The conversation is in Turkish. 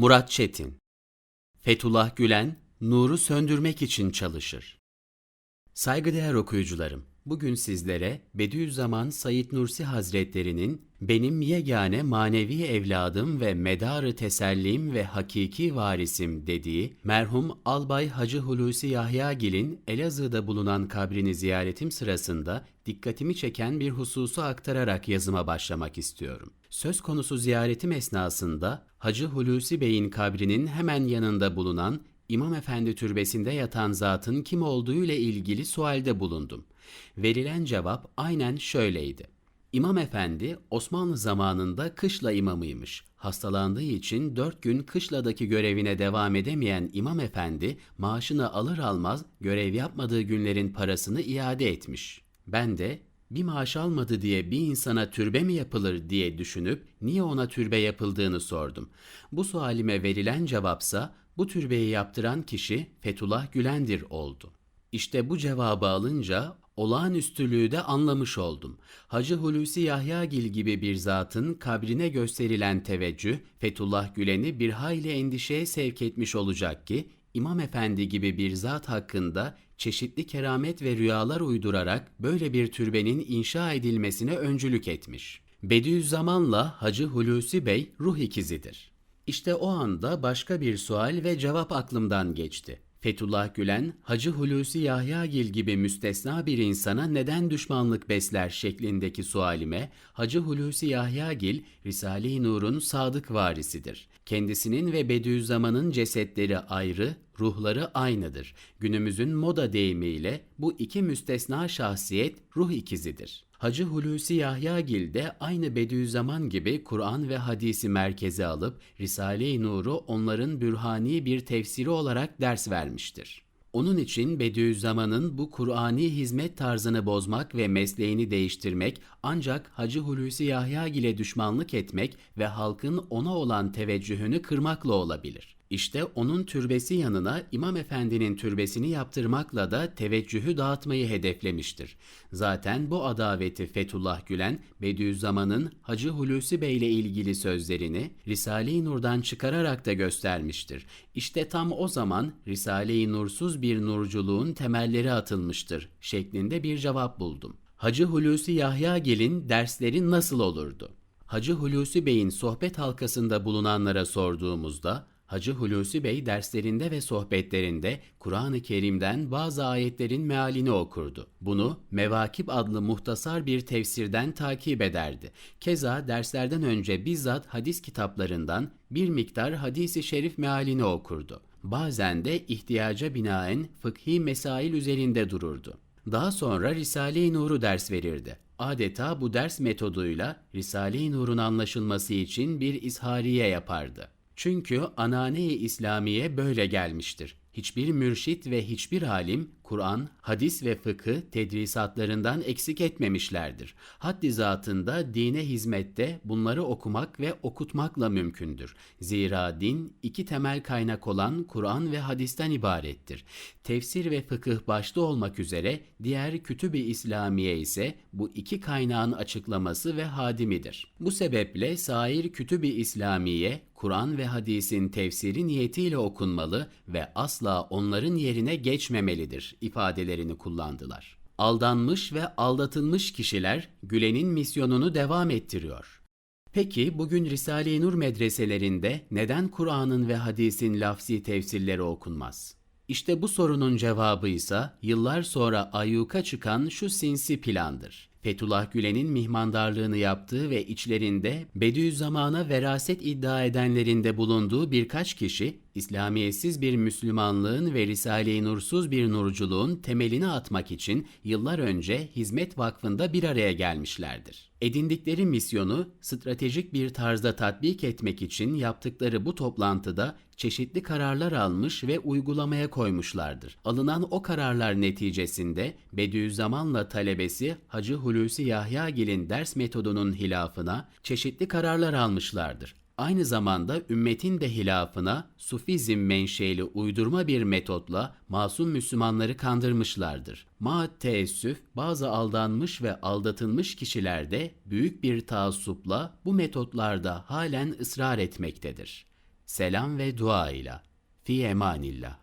Murat Çetin Fethullah Gülen, nuru söndürmek için çalışır. Saygıdeğer okuyucularım, bugün sizlere Bediüzzaman Said Nursi Hazretleri'nin benim yegane manevi evladım ve medarı tesellim ve hakiki varisim dediği merhum Albay Hacı Hulusi Yahyagil'in Elazığ'da bulunan kabrini ziyaretim sırasında dikkatimi çeken bir hususu aktararak yazıma başlamak istiyorum. Söz konusu ziyaretim esnasında Hacı Hulusi Bey'in kabrinin hemen yanında bulunan İmam Efendi türbesinde yatan zatın kim olduğu ile ilgili sualde bulundum. Verilen cevap aynen şöyleydi. İmam Efendi Osmanlı zamanında kışla imamıymış. Hastalandığı için dört gün kışladaki görevine devam edemeyen İmam Efendi maaşını alır almaz görev yapmadığı günlerin parasını iade etmiş. Ben de bir maaş almadı diye bir insana türbe mi yapılır diye düşünüp niye ona türbe yapıldığını sordum. Bu sualime verilen cevapsa bu türbeyi yaptıran kişi Fethullah Gülendir oldu. İşte bu cevabı alınca olağanüstülüğü de anlamış oldum. Hacı Hulusi Yahyagil gibi bir zatın kabrine gösterilen teveccüh Fethullah Gülen'i bir hayli endişeye sevk etmiş olacak ki İmam Efendi gibi bir zat hakkında çeşitli keramet ve rüyalar uydurarak böyle bir türbenin inşa edilmesine öncülük etmiş. Bediüzzaman'la Hacı Hulusi Bey ruh ikizidir. İşte o anda başka bir sual ve cevap aklımdan geçti. Fethullah Gülen, Hacı Hulusi Yahyagil gibi müstesna bir insana neden düşmanlık besler şeklindeki sualime, Hacı Hulusi Yahyagil, Risale-i Nur'un sadık varisidir. Kendisinin ve Bediüzzaman'ın cesetleri ayrı, ruhları aynıdır. Günümüzün moda deyimiyle bu iki müstesna şahsiyet ruh ikizidir. Hacı Hulusi Yahyagil de aynı Bediüzzaman gibi Kur'an ve hadisi merkeze alıp Risale-i Nur'u onların bürhani bir tefsiri olarak ders vermiştir. Onun için Bediüzzaman'ın bu Kur'ani hizmet tarzını bozmak ve mesleğini değiştirmek ancak Hacı Hulusi Yahyagil'e düşmanlık etmek ve halkın ona olan teveccühünü kırmakla olabilir. İşte onun türbesi yanına İmam Efendi'nin türbesini yaptırmakla da teveccühü dağıtmayı hedeflemiştir. Zaten bu adaveti Fethullah Gülen, Bediüzzaman'ın Hacı Hulusi Bey ile ilgili sözlerini Risale-i Nur'dan çıkararak da göstermiştir. İşte tam o zaman Risale-i Nursuz bir nurculuğun temelleri atılmıştır şeklinde bir cevap buldum. Hacı Hulusi Yahyagil'in dersleri nasıl olurdu? Hacı Hulusi Bey'in sohbet halkasında bulunanlara sorduğumuzda Hacı Hulusi Bey derslerinde ve sohbetlerinde Kur'an-ı Kerim'den bazı ayetlerin mealini okurdu. Bunu Mevakip adlı muhtasar bir tefsirden takip ederdi. Keza derslerden önce bizzat hadis kitaplarından bir miktar hadisi şerif mealini okurdu. Bazen de ihtiyaca binaen fıkhi mesail üzerinde dururdu. Daha sonra Risale-i Nur'u ders verirdi. Adeta bu ders metoduyla Risale-i Nur'un anlaşılması için bir izhariye yapardı. Çünkü anane-i İslamiye böyle gelmiştir. Hiçbir mürşit ve hiçbir alim Kur'an, hadis ve fıkı tedrisatlarından eksik etmemişlerdir. Haddi zatında dine hizmette bunları okumak ve okutmakla mümkündür. Zira din iki temel kaynak olan Kur'an ve hadisten ibarettir. Tefsir ve fıkıh başta olmak üzere diğer kütüb-i İslamiye ise bu iki kaynağın açıklaması ve hadimidir. Bu sebeple sair kütüb-i İslamiye Kur'an ve hadisin tefsiri niyetiyle okunmalı ve asla onların yerine geçmemelidir ifadelerini kullandılar. Aldanmış ve aldatılmış kişiler Gülen'in misyonunu devam ettiriyor. Peki bugün Risale-i Nur medreselerinde neden Kur'an'ın ve hadisin lafzi tefsirleri okunmaz? İşte bu sorunun cevabı ise yıllar sonra ayyuka çıkan şu sinsi plandır. Fethullah Gülen'in mihmandarlığını yaptığı ve içlerinde Bediüzzaman'a veraset iddia edenlerinde bulunduğu birkaç kişi, İslamiyetsiz bir Müslümanlığın ve Risale-i Nursuz bir nurculuğun temelini atmak için yıllar önce Hizmet Vakfı'nda bir araya gelmişlerdir. Edindikleri misyonu stratejik bir tarzda tatbik etmek için yaptıkları bu toplantıda çeşitli kararlar almış ve uygulamaya koymuşlardır. Alınan o kararlar neticesinde Bediüzzaman'la talebesi Hacı Hulusi Yahyagil'in ders metodunun hilafına çeşitli kararlar almışlardır. Aynı zamanda ümmetin de hilafına Sufizm menşeli uydurma bir metotla masum Müslümanları kandırmışlardır. Maat teessüf bazı aldanmış ve aldatılmış kişilerde büyük bir taassupla bu metotlarda halen ısrar etmektedir. selam ve dua ile. Fi emanillah.